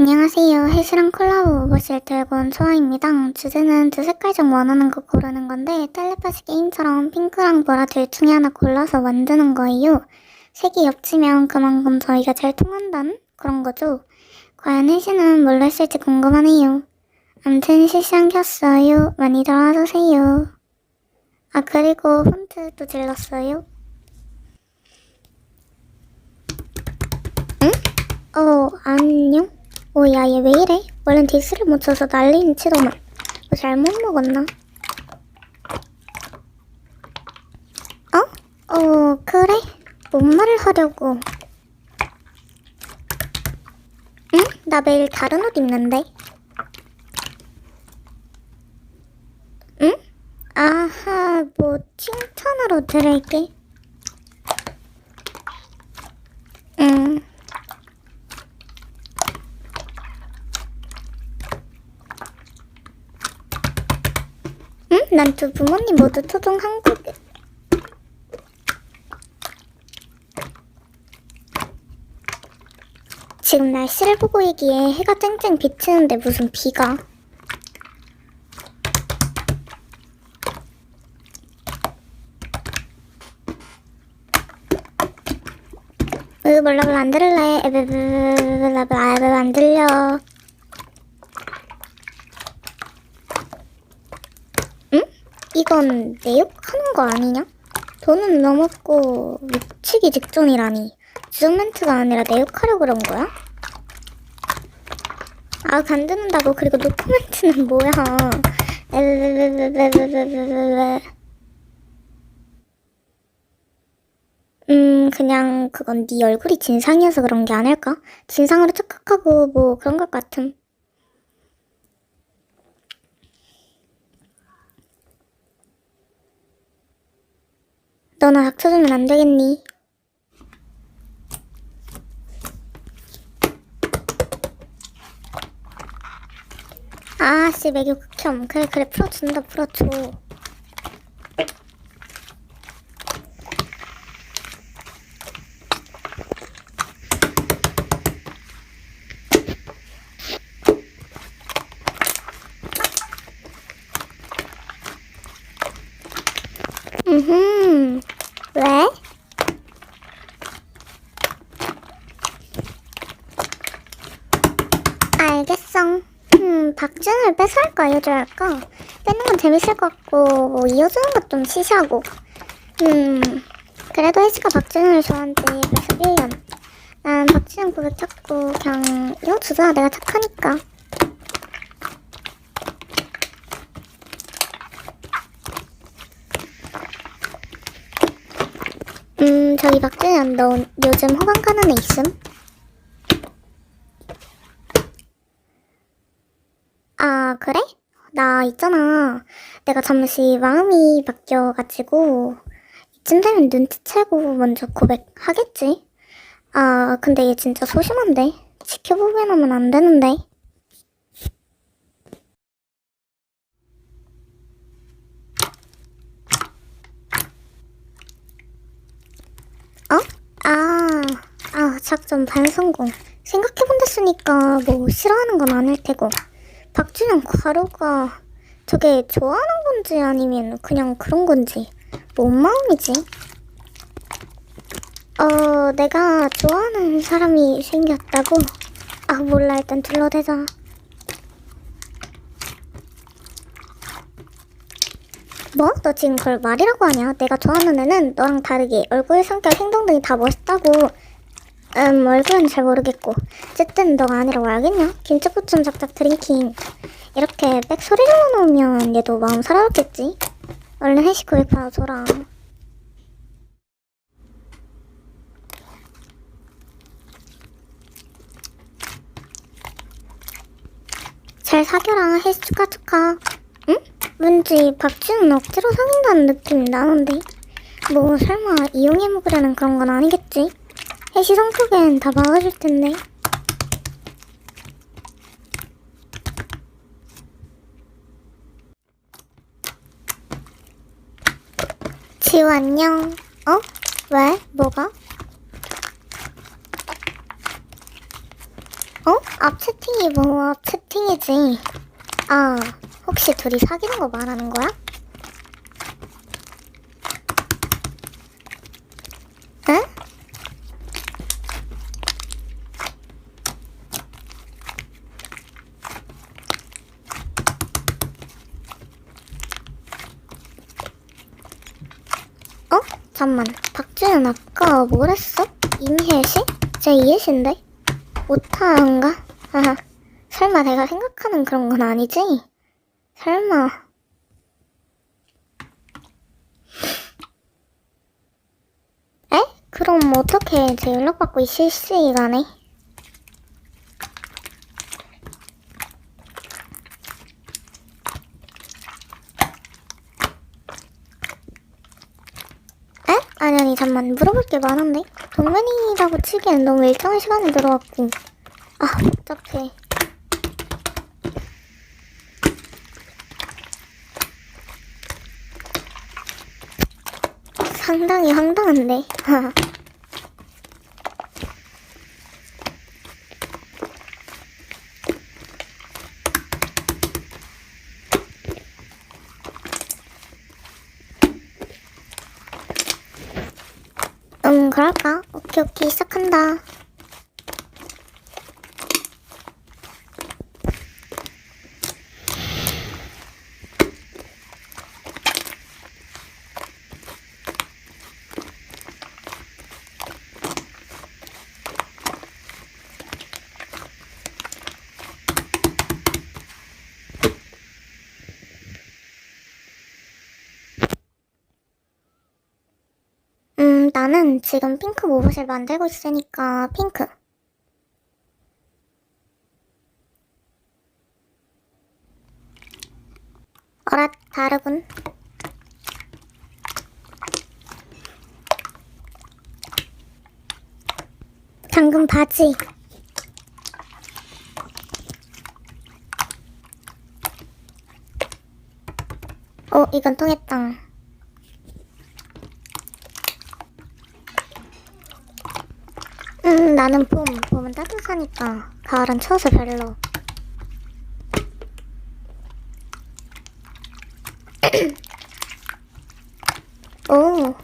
안녕하세요. 헬스랑 콜라보 오버실 들고 온 소아입니다. 주제는 두 색깔 중 원하는 거 고르는 건데 텔레파시 게임처럼 핑크랑 보라 둘 중에 하나 골라서 만드는 거예요. 색이 겹치면 그만큼 저희가 잘 통한다는 그런 거죠. 과연 혜시는 뭘로 했을지 궁금하네요. 암튼 실시간 켰어요. 많이 들어와주세요. 아 그리고 폰트도 질렀어요. 응? 어 안녕? 오, 야, 얘 왜 이래? 얼른 디스를 못 쳐서 난리는 치더만. 뭐 잘못 먹었나? 어? 어, 그래? 뭔 말을 하려고. 응? 나 매일 다른 옷 입는데. 응? 아하, 뭐, 칭찬으로 들을게. 난 두 부모님 모두 토종 한국 지금 날씨를 보고 얘기해 해가 쨍쨍 비치는데 무슨 비가? 으 몰라 몰라 안 들을래? 에베베베베베 안 들려. 이건 내 욕하는 거 아니냐? 돈은 넘었고 미치기 직전이라니 주멘트가 아니라 내 욕하려 그런 거야? 아 간드는다고 그리고 노코멘트는 뭐야 음 그냥 그건 네 얼굴이 진상이어서 그런 게 아닐까? 진상으로 착각하고 뭐 그런 것 같음 너나 닥쳐주면 안 되겠니? 아씨 매교 극혐 그래 그래 풀어준다 풀어줘 음흠 왜? 알겠어. 음, 박준을 뺏어할까 이어줘야 할까? 뺏는 건 재밌을 것 같고, 뭐, 이어주는 것 좀 시시하고. 음, 그래도 혜지가 박준을 좋아한 지 벌써 1년. 난 박준은 고백 찾고, 그냥 이어주자. 내가 착하니까. 음, 저기 박준현, 너 요즘 호감 가는 애 있음? 아, 그래? 나 있잖아. 내가 잠시 마음이 바뀌어가지고, 이쯤 되면 눈치채고 먼저 고백하겠지? 아, 근데 얘 진짜 소심한데? 지켜보기만 하면 안 되는데? 어? 아, 아, 작전 반성공. 생각해본댔으니까 뭐 싫어하는 건 아닐 테고. 박준영 과로가 저게 좋아하는 건지 아니면 그냥 그런 건지 뭔 마음이지? 어, 내가 좋아하는 사람이 생겼다고? 아, 몰라. 일단 둘러대자. 뭐? 너 지금 그걸 말이라고 하냐? 내가 좋아하는 애는 너랑 다르게 얼굴, 성격, 행동 등이 다 멋있다고. 음, 얼굴은 잘 모르겠고. 어쨌든 너가 아니라고 알겠냐? 김치부침 작작 드링킹. 이렇게 백 소리 질러놓으면 얘도 마음 살아있겠지? 얼른 회식 구입 받아줘라. 잘 사겨라. 헬스 축하 축하. 응? 왠지 박지는 억지로 사귄다는 느낌이 나는데. 뭐 설마 이용해 먹으려는 그런 건 아니겠지? 혜시 성격엔 다 막아줄 텐데. 지우 안녕. 어? 왜? 뭐가? 어? 앞 채팅이 뭐 앞 채팅이지. 아, 혹시 둘이 사귀는 거 말하는 거야? 응? 어? 잠만. 박주현 아까 뭐랬어? 임혜시? 제 이혜신데? 오타인가? 설마 내가 생각하는 그런 건 아니지? 설마. 에? 그럼 어떻게 제 연락받고 있을 시간에? 에? 아니 잠만 물어볼 게 많았네. 동면이라고 치기엔 너무 일정한 시간이 들어갔고 아 복잡해. 상당히 황당한데. 오케이 오케이 시작한다 음, 나는 지금 핑크 모봇을 만들고 있으니까 핑크. 어라, 다르군. 방금 바지. 어, 이건 통했다. 음, 나는 봄. 봄은 따뜻하니까. 가을은 추워서 별로. 오.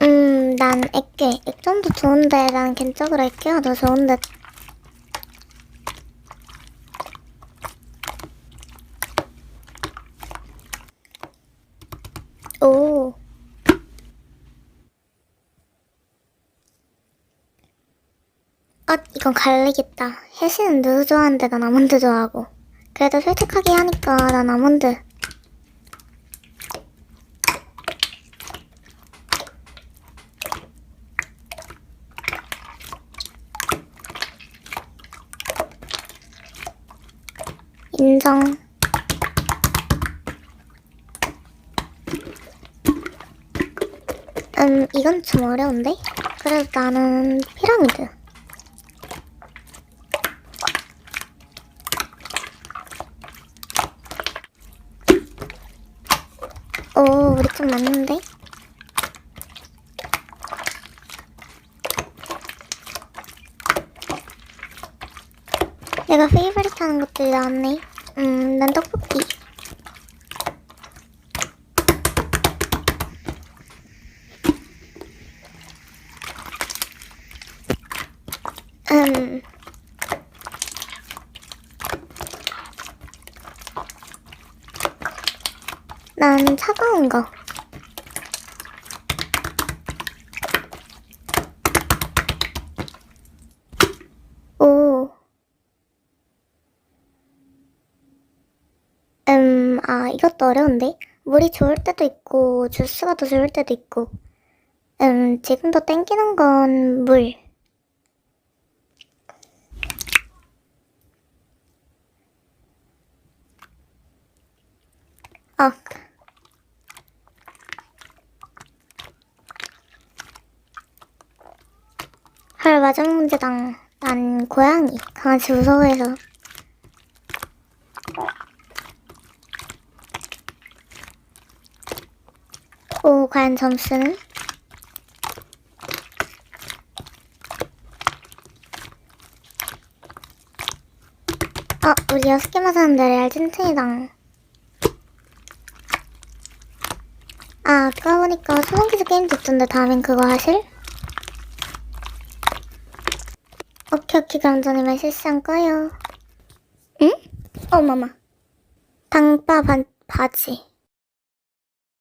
음, 난 액계. 액정도 좋은데, 난 개인적으로 액계가 더 좋은데. 오. 아, 이건 갈리겠다. 혜신은 누드 좋아하는데 난 아몬드 좋아하고. 그래도 솔직하게 하니까 난 아몬드. 인정. 음, 이건 좀 어려운데? 그래도 나는 피라미드. 오, 우리 좀 맞는데? 내가 페이버릿 하는 것들이 나왔네. 음, 난 떡볶이. 음. 난 차가운 거. 오. 음, 아, 어려운데? 물이 좋을 때도 있고, 주스가 더 좋을 때도 있고. 음, 지금 더 땡기는 건 물. 아. 헐, 마지막 문제당. 난 고양이. 강아지 무서워해서. 오, 과연 점수는? 아, 우리 여섯 개 맞았는데 레알 찐텐이다. 아, 아까 보니까 소방기술 게임도 있던데 다음엔 그거 하실? 오케이, 오케이, 그럼 저님은 실시간 꺼요. 응? 어머마. 당빠 반, 바지.